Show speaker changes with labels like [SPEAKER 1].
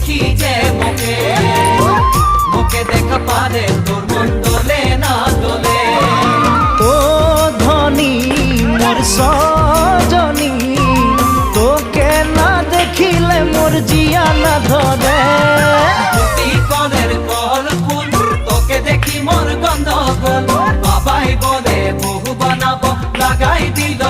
[SPEAKER 1] দেখি যে মোকে মোকে দেখা পারে তোর মন দোলে না দোলে।
[SPEAKER 2] ও ধনী মোর সজনী তোকে না দেখিলে মোর জিয়া না ধরে
[SPEAKER 1] কলের কল ফুল তোকে দেখি মোর বাবাই বলে বহু বানাবো লাগাই দিল